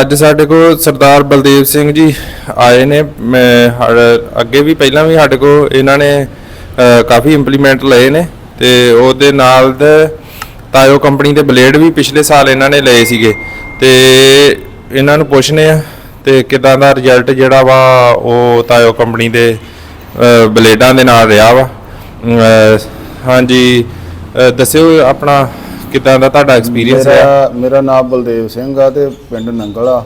ਅੱਜ ਸਾਡੇ ਕੋਲ ਸਰਦਾਰ ਬਲਦੇਵ ਸਿੰਘ ਜੀ ਆਏ ਨੇ। ਮੈਂ ਅੱਗੇ ਵੀ ਪਹਿਲਾਂ ਵੀ ਸਾਡੇ ਕੋਲ ਇਹਨਾਂ ਨੇ ਕਾਫੀ ਇੰਪਲੀਮੈਂਟ ਲਏ ਨੇ ਤੇ ਉਹਦੇ ਨਾਲ ਦੇ ਤਾਇਓ ਕੰਪਨੀ ਦੇ ਬਲੇਡ ਵੀ ਪਿਛਲੇ ਸਾਲ ਇਹਨਾਂ ਨੇ ਲਏ ਸੀਗੇ। ਤੇ ਇਹਨਾਂ ਨੂੰ ਪੁੱਛਨੇ ਆ ਤੇ ਕਿਦਾਂ ਦਾ ਰਿਜ਼ਲਟ ਜਿਹੜਾ ਵਾ ਉਹ ਤਾਇਓ ਕੰਪਨੀ ਦੇ ਬਲੇਡਾਂ ਦੇ ਨਾਲ ਰਿਹਾ ਵਾ। ਹਾਂਜੀ ਦੱਸਿਓ ਆਪਣਾ ਕਿਦਾਂ ਦਾ ਤੁਹਾਡਾ ਐਕਸਪੀਰੀਅੰਸ ਹੈ ਮੇਰਾ ਮੇਰਾ ਨਾਮ ਬਲਦੇਵ ਸਿੰਘ ਆ ਤੇ ਪਿੰਡ ਨੰਗਲ ਆ।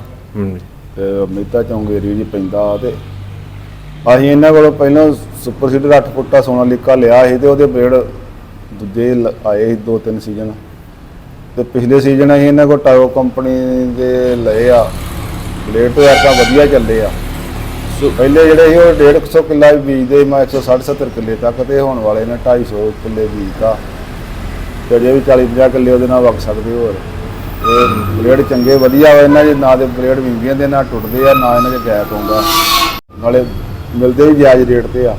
ਤੇ ਮਹਿਤਾ ਚੌਂਕ ਏਰੀਆ 'ਚ ਪੈਂਦਾ ਤੇ ਅਸੀਂ ਇਹਨਾਂ ਕੋਲੋਂ ਪਹਿਲਾਂ ਸੁਪਰ ਸੀਡਰ 8 ਫੁੱਟਾ ਸੋਨਾ ਲਿਕਾ ਲਿਆ ਸੀ ਤੇ ਉਹਦੇ ਬਲੇਡ ਦੂਜੇ ਲ- ਆਏ ਸੀ ਦੋ ਤਿੰਨ ਸੀਜ਼ਨ। ਤੇ ਪਿਛਲੇ ਸੀਜ਼ਨ ਅਸੀਂ ਇਹਨਾਂ ਕੋਲ ਟਾਇਓ ਕੰਪਨੀ ਦੇ ਲਏ ਆ। ਬਲੇਡ ਤੋਂ ਆਪਾਂ ਵਧੀਆ ਚੱਲੇ ਆ। ਸੋ ਪਹਿਲੇ ਜਿਹੜੇ ਸੀ ਉਹ 150 ਕਿੱਲਾ ਵੀ ਬੀਜਦੇ ਮੈਂ 160 70 ਕਿੱਲੇ ਤੱਕ ਤੇ ਹੋਣ ਵਾਲੇ ਨੇ 250 ਕਿੱਲੇ ਬੀਜਤਾ। ਤੇ ਅਜੇ ਵੀ 40 50 ਕਿੱਲੇ ਉਹਦੇ ਨਾਲ ਵਗ ਸਕਦੇ ਹੋਰ। ਇਹ ਬਲੇਡ ਚੰਗੇ ਵਧੀਆ ਵਾ ਇਹਨਾਂ ਦੇ ਨਾ ਦੇ ਬਲੇਡ ਵਿੰਗੀਆਂ ਦੇ ਨਾ ਟੁੱਟਦੇ ਆ ਨਾ ਇਹਨਾਂ 'ਚ ਗੈਪ ਆਉਂਦਾ। ਨਾਲੇ ਮਿਲਦੇ ਵੀ ਜਾਇਜ਼ ਰੇਟ ਤੇ ਆ।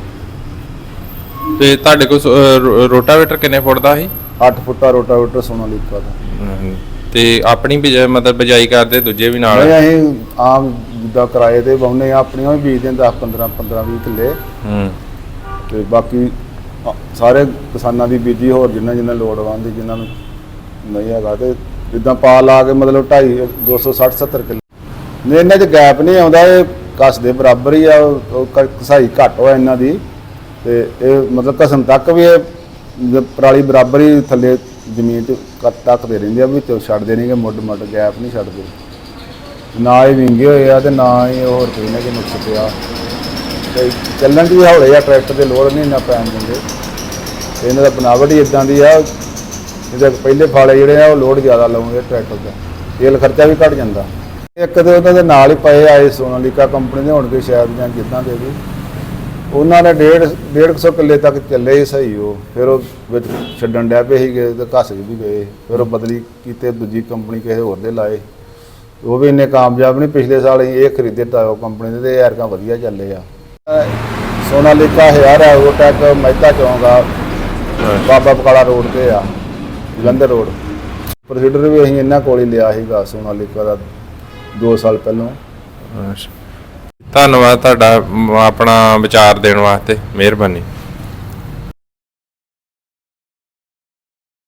ਤੇ ਤੁਹਾਡੇ ਕੋਲ ਰੋ- ਰੋਟਾਵੇਟਰ ਕਿੰਨੇ ਫੁੱਟ ਦਾ ਸੀ? 8 ਫੁੱਟਾ ਰੋਟਾਵੇਟਰ ਸੋਨਾਲੀਕਾ ਦਾ। ਤੇ ਆਪਣੀ ਬਿਜ- ਮਤਲਬ ਬਜਾਈ ਕਰਦੇ ਦੂਜੇ ਵੀ ਨਾਲ? ਨਹੀਂ ਅਸੀਂ ਆਮ ਜਿੱਦਾਂ ਕਿਰਾਏ ਤੇ ਬਾਉਨੇ ਆ ਆਪਣੀਆਂ ਵੀ ਬੀਜਦੇ 10 15 15 20 ਕਿੱਲੇ। ਹੂੰ। ਤੇ ਬਾਕੀ ਸਾਰੇ ਕਿਸਾਨਾਂ ਦੀ ਬੀਜੀ ਹੋਰ ਜਿੰਨਾ ਜਿੰਨਾ ਲੋੜਵੰਦ ਸੀ, ਜਿਨ੍ਹਾਂ ਨੂੰ ਨਹੀਂ ਹੈਗਾ ਤੇ ਜਿੱਦਾਂ ਪਾ ਲਾ ਕੇ ਮਤਲਬ 250 260 70 ਕਿੱਲੇ। ਨਹੀਂ ਇਹਨਾਂ 'ਚ ਗੈਪ ਨਹੀਂ ਆਉਂਦਾ ਇਹ ਕਸ ਦੇ ਬਰਾਬਰ ਹੀ ਆ ਉਹ- ਉਹ ਕ- ਕਸਾਈ ਘੱਟ ਹੋਇਆ ਇਹਨਾਂ ਦੀ। ਤੇ ਇਹ ਮਤਲਬ ਕਸਮ ਤੱਕ ਵੀ ਇਹ ਜ- ਪਰਾਲੀ ਬਰਾਬਰ ਹੀ ਥੱਲੇ ਜ਼ਮੀਨ 'ਚ ਕੱਟ ਤੱਕ ਦੇ ਰਹਿੰਦੇ ਆ ਵਿੱਚੋਂ ਛੱਡਦੇ ਨਹੀਂਗੇ ਮੁੱਢ ਮੁੱਢ ਗੈਪ ਨਹੀਂ ਛੱਡਦੇ। ਨਾ ਇਹ ਵਿੰਗੇ ਹੋਏ ਆ ਤੇ ਨਾ ਹੀ ਹੋਰ ਕੋਈ ਨਾ ਕਿ ਨੁਕਸ ਪਿਆ। ਤੇ ਚੱਲਣ ਦੀ ਹੌਲੇ ਆ, ਟਰੈਕਟਰ ਦੇ ਲੋਡ ਨਹੀਂ ਇੰਨਾ ਪੈਣ ਦਿੰਦੇ। ਤੇ ਇਹਨਾਂ ਦਾ ਬਣਾਵਟ ਹੀ ਇਦਾਂ ਦੀ ਆ ਇਹਦੇ ਪਹਿਲੇ ਫਾਲੇ ਜਿਹੜੇ ਆ, ਉਹ ਲੋਡ ਜ਼ਿਆਦਾ ਲਾਉਂਦੇ ਟਰੈਕਟਰ ਦਾ ਤੇਲ ਖਰਚਾ ਵੀ ਘਟ ਜਾਂਦਾ। ਇੱਕ ਤੇ ਉਹਨਾਂ ਦੇ ਨਾਲ ਹੀ ਪਏ ਆਏ ਸੋਨਾਲੀਕਾ ਕੰਪਨੀ ਦੇ ਹੋਣਗੇ ਸ਼ਾਇਦ ਜਾਂ ਜਿੱਦਾਂ ਦੇ ਵੀ। ਉਹਨਾਂ ਨੇ 1.5 150 ਕਿੱਲੇ ਤੱਕ ਚੱਲੇ ਹੀ ਸਹੀ ਉਹ। ਫਿਰ ਉਹ ਵਿੱਚ ਛੱਡਣ ਡਿਆ ਪਏ ਸੀਗੇ ਤੇ ਘਸ ਵੀ ਗਏ। ਫਿਰ ਉਹ ਬਦਲੀ ਕੀਤੇ, ਦੂਜੀ ਕੰਪਨੀ ਕਿਸੇ ਹੋਰ ਦੇ ਲਾਏ। ਉਹ ਵੀ ਇੰਨੇ ਕਾਮਯਾਬ ਨਹੀਂ, ਪਿਛਲੇ ਸਾਲ ਅਸੀਂ ਇਹ ਖਰੀਦੇ ਟਾਇਓ ਕੰਪਨੀ ਦੇ, ਤੇ ਯਾਰਕਾਂ ਵਧੀਆ ਚੱਲੇ ਆ। ਸੋਨਾਲੀਕਾ ਹਜ਼ਾਰ ਆ ਉਹ ਟੈਕ ਮਹਿਤਾ ਚੌਂਕ ਆ ਬਾਬਾ ਬਕਾਲਾ ਰੋਡ ਤੇ ਆ ਜਲੰਧਰ ਰੋਡ। ਪ੍ਰੋਸੀਡਰ ਵੀ ਅਸੀਂ ਇਹਨਾਂ ਕੋਲ ਹੀ ਲਿਆ ਸੀਗਾ ਸੋਨਾਲੀਕਾ ਦਾ 2 ਸਾਲ ਪਹਿਲਾਂ। ਧੰਨਵਾਦ ਤੁਹਾਡਾ ਮ, ਆਪਣਾ ਵਿਚਾਰ ਦੇਣ ਵਾਸਤੇ ਮਿਹਰਬਾਨੀ।